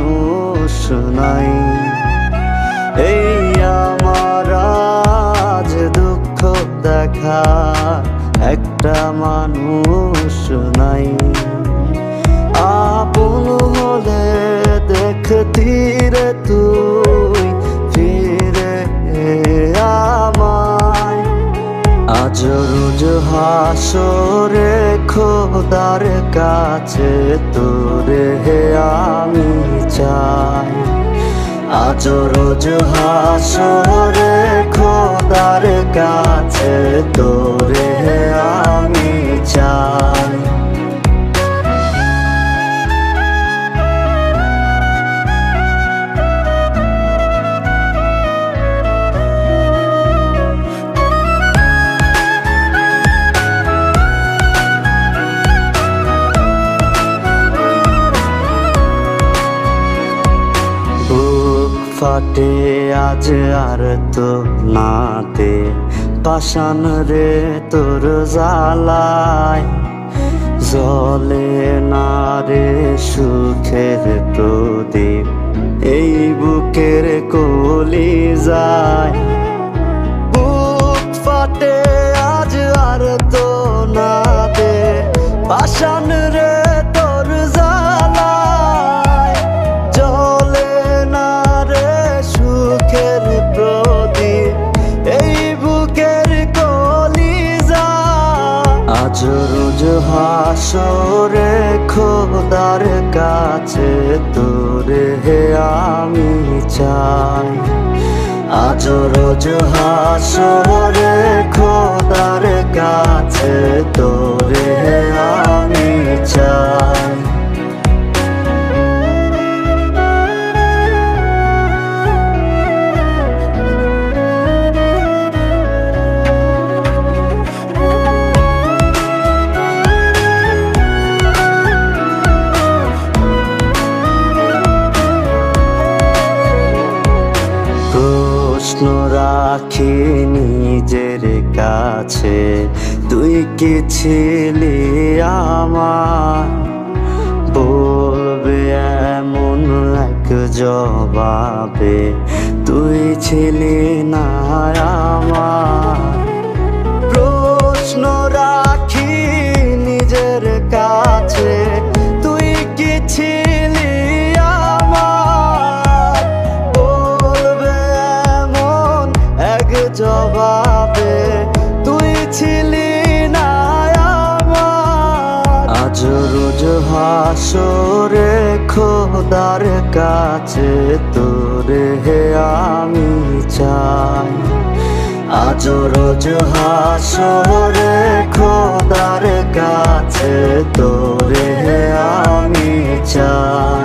মানুষ নাই। এই আমার আজ দুঃখ দেখা একটা মানুষ নাই। আপন হলে দেখতি হাসরে খোদার কাছে তোরে আমি চাই। আজ রোজ হাসরে খোদার কাছে তোরে আমি ফাটে আজ আর তো নাতে। পাশান রে তোর জালায় জলে না রে সুখের প্রদীপ। এই বুকের কলি যায়। বুক ফাটে আজ রোজ হাসরে খোদার কাছে তোরে আমি চাই। আজ রোজ হাসরে খোদার কাছে তোরে আমি রাখি নিজের কাছে তুই কি ছিলি আমার? বলবে এমন এক জবাবে তুই ছিলি না জবাবে তুই ছিলি না আজ রোজ হাসরে খোদার কাছে তোরে আমি চাই। আজ রোজ হাসরে খোদার কাছে তোরে আমি চাই।